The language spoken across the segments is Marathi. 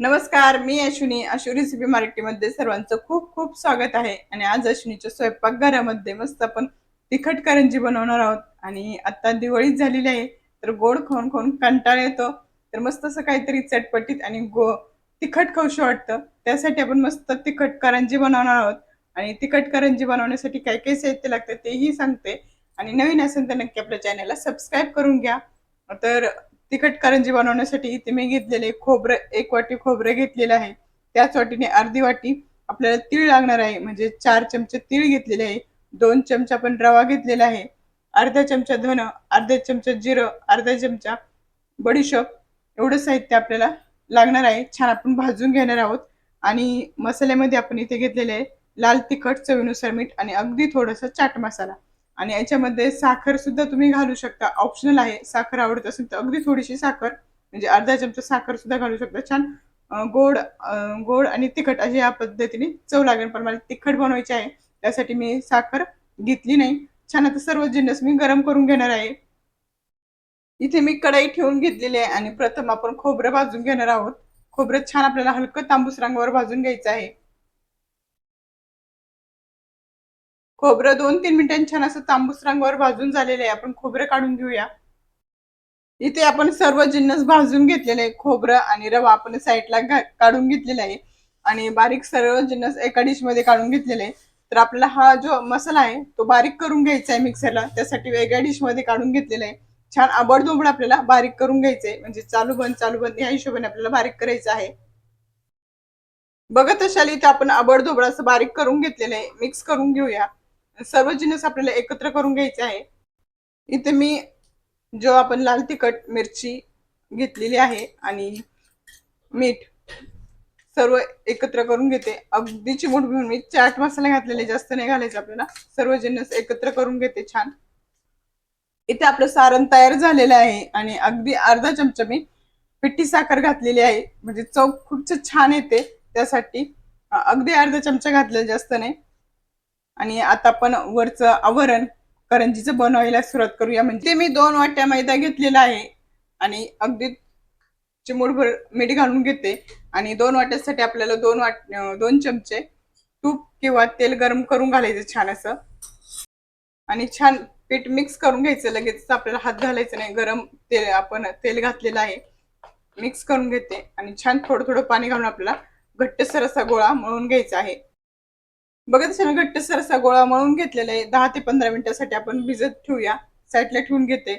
नमस्कार मी अश्विनी. अश्विनी रेसिपी मराठीमध्ये सर्वांचं खूप खूप स्वागत आहे. आणि आज अश्विनीच्या स्वयंपाकघरामध्ये मस्त आपण तिखट करंजी बनवणार आहोत. आणि आता दिवाळीच झालेली आहे तर गोड खाऊन खाऊन कंटाळा येतो. तर मस्त असं काहीतरी चटपटीत आणि गो तिखट खाऊशी वाटतं. त्यासाठी आपण मस्त तिखट करंजी बनवणार आहोत. आणि तिखट करंजी बनवण्यासाठी काय काय साहित्य लागतं तेही सांगते. आणि नवीन असेल तर नक्की आपल्या चॅनलला सबस्क्राईब करून घ्या. तर तिखट करंजी बनवण्यासाठी इथे मी घेतलेले खोबरं एक वाटी खोबरं घेतलेलं आहे. त्याच वाटीने अर्धी वाटी आपल्याला तीळ लागणार आहे. म्हणजे चार चमचे तीळ घेतलेले आहे. दोन चमचा आपण रवा घेतलेला आहे. अर्धा चमचा धन अर्धा चमचा जिरं अर्धा चमचा बडीशोप एवढं साहित्य आपल्याला लागणार आहे. छान आपण भाजून घेणार आहोत. आणि मसाल्यामध्ये आपण इथे घेतलेले आहे लाल तिखट चवीनुसार मीठ आणि अगदी थोडंसं चाट मसाला. आणि याच्यामध्ये साखर सुद्धा तुम्ही घालू शकता. ऑप्शनल आहे. साखर आवडत असेल तर अगदी थोडीशी साखर. म्हणजे अर्धा चमचा साखर सुद्धा घालू शकता. छान गोड गोड आणि तिखट अशी या पद्धतीने चव लागेल. पण मला तिखट बनवायची आहे. त्यासाठी मी साखर घेतली नाही. छान आता सर्व जिन्नस मी गरम करून घेणार आहे. इथे मी कढाई ठेवून घेतलेली आहे आणि प्रथम आपण खोबरं भाजून घेणार आहोत. खोबरं छान आपल्याला हलकं तांबूस रंगावर भाजून घ्यायचं आहे. खोबरं दोन तीन मिनिटांनी छान असं तांबूस रंगावर भाजून झालेलं आहे. आपण खोबरं काढून घेऊया. इथे आपण सर्व जिन्नस भाजून घेतलेले आहे. खोबरं आणि रवा आपण साईडला काढून घेतलेला आहे. आणि बारीक सर्व जिन्नस एका डिशमध्ये काढून घेतलेले आहे. तर आपल्याला हा जो मसाला आहे तो बारीक करून घ्यायचा आहे मिक्सरला. त्यासाठी वेगळ्या डिशमध्ये काढून घेतलेला आहे. छान आबडधोबड आपल्याला बारीक करून घ्यायचंय म्हणजे चालू बंद चालू बंद या हिशोबाने आपल्याला बारीक करायचं आहे. बघत असाल इथे आपण आबडधोबड असं बारीक करून घेतलेलं आहे. मिक्स करून घेऊया. सर्व जिन्नस आपल्याला एकत्र करून घ्यायचे आहे. इथे मी जो आपण लाल तिखट मिरची घेतलेली आहे आणि मीठ सर्व एकत्र करून घेते. अगदी चिमूट घेऊन मी चाट मसाला घातलेले जास्त नाही घालायचे आपल्याला. सर्व जिन्नस एकत्र करून घेते छान. इथे आपलं सारण तयार झालेलं आहे आणि अगदी अर्धा चमचा मी पिठी साखर घातलेली आहे. म्हणजे चव खूप छान येते. त्यासाठी अगदी अर्धा चमचा घातलेला जास्त नाही. आणि आता आपण वरचं आवरण करंजीचं बनवायला सुरुवात करूया. म्हणजे ते मी दोन वाट्या मैदा घेतलेला आहे आणि अगदी चिमूटभर मीठ घालून घेते. आणि दोन वाट्यासाठी आपल्याला दोन वाट दोन चमचे तूप किंवा तेल गरम करून घालायचं छान असं. आणि छान पीठ मिक्स करून घ्यायचं. लगेच आपल्याला हात घालायचं नाही. गरम तेल आपण तेल घातलेलं आहे. मिक्स करून घेते. आणि छान थोडं थोडं पाणी घालून आपल्याला घट्टसर असा गोळा मळून घ्यायचा आहे. बघत असाल घट्ट सरसा गोळा मळून घेतलेला आहे. दहा ते पंधरा मिनिटासाठी आपण भिजत ठेवूया. साईडला ठेवून घेते.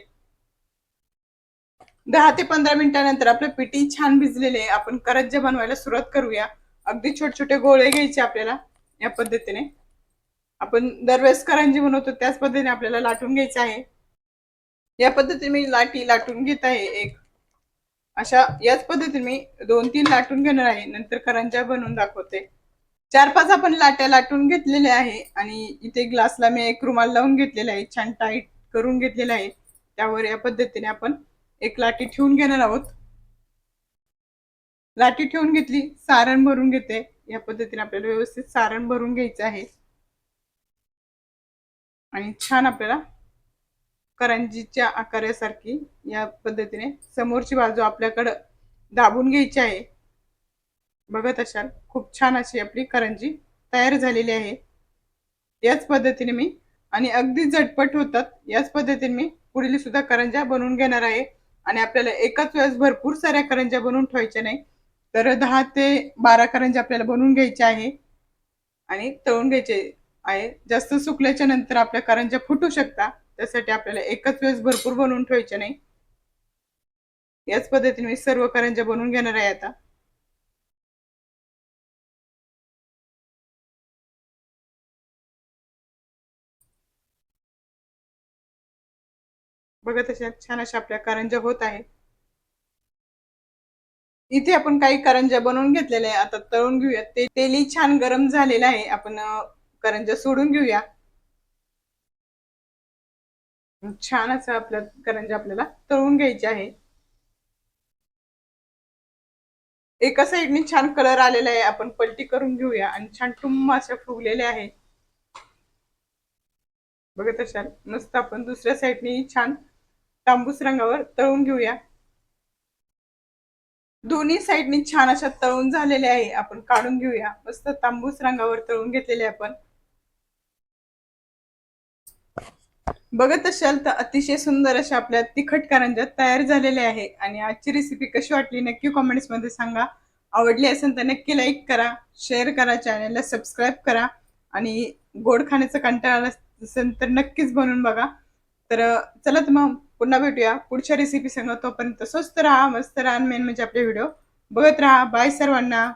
दहा ते पंधरा मिनिटानंतर आपलं पिठी छान भिजलेले आहे. आपण करंज्या बनवायला सुरुवात करूया. अगदी छोटे छोटे गोळे घ्यायचे आपल्याला या पद्धतीने. आपण दरवेळेस करंजी बनवतो त्याच पद्धतीने आपल्याला लाटून घ्यायचं आहे. या पद्धतीने मी लाटी लाटून घेत आहे एक. अशा याच पद्धतीने मी दोन तीन लाटून घेणार आहे. नंतर करंजा बनवून दाखवते. चार पाच आपण लाट्या लाटून घेतलेल्या आहे आणि इथे ग्लासला मी एक रुमाल लावून घेतलेला आहे छान टाईट करून घेतलेला आहे. त्यावर या पद्धतीने आपण एक लाटी ठेवून घेणार आहोत. लाटी ठेवून घेतली सारण भरून घेते. या पद्धतीने आपल्याला व्यवस्थित सारण भरून घ्यायचं आहे. आणि छान आपल्याला करंजीच्या आकारासारखी या पद्धतीने समोरची बाजू आपल्याकडं दाबून घ्यायची आहे. बघत असाल. खूप छान अशी आपली करंजी तयार झालेली आहे. याच पद्धतीने मी आणि अगदी झटपट होतात. याच पद्धतीने मी पुढील सुद्धा करंज्या बनवून घेणार आहे. आणि आपल्याला एकाच वेळेस भरपूर साऱ्या करंज्या बनवून ठेवायच्या नाही. तर दहा ते बारा करंज्या आपल्याला बनवून घ्यायच्या आहे. आणि तळून घ्यायचे आहे. जास्त सुकल्याच्या नंतर आपल्या करंज्या फुटू शकता. त्यासाठी आपल्याला एकाच वेळेस भरपूर बनवून ठेवायच्या नाही. याच पद्धतीने मी सर्व करंज्या बनवून घेणार आहे आता. बघत अशा छान अशा आपल्या करंजा होत आहे. इथे आपण काही करंजा बनवून घेतलेल्या आहे आता तळून घेऊया ते तेली छान गरम झालेलं आहे. आपण करंजा करंज्या सोडून घेऊया. छान असं आपलं करंजा आपल्याला तळून घ्यायची आहे. एका साईडने छान कलर आलेला आहे. आपण पलटी करून घेऊया आणि छान टुम्म अशा फुगलेल्या आहे बघत असाल मस्त आपण दुसऱ्या साईडने छान तांबूस रंगावर तळून घेऊया. दोन्ही साईडनी छान अशा तळून झालेल्या आहे आपण काढून घेऊया. मस्त तांबूस रंगावर तळून घेतलेले आपण. बघत असाल तर अतिशय सुंदर अशा आपल्या तिखट कारंज्या तयार झालेल्या आहे. आणि आजची रेसिपी कशी वाटली नक्की कॉमेंट्समध्ये सांगा. आवडली असेल तर नक्की लाईक करा शेअर करा चॅनलला सबस्क्राईब करा. आणि गोड खाण्याचा कंटाळा आला असेल तर नक्कीच बनवून बघा. तर चला तर मग. पुन्हा भेटूया. पुढच्या रेसिपी सांगा तोपर्यंत स्वस्त राहा मस्त राहा मेन म्हणजे आपले व्हिडिओ बघत राहा. बाय सर्वांना.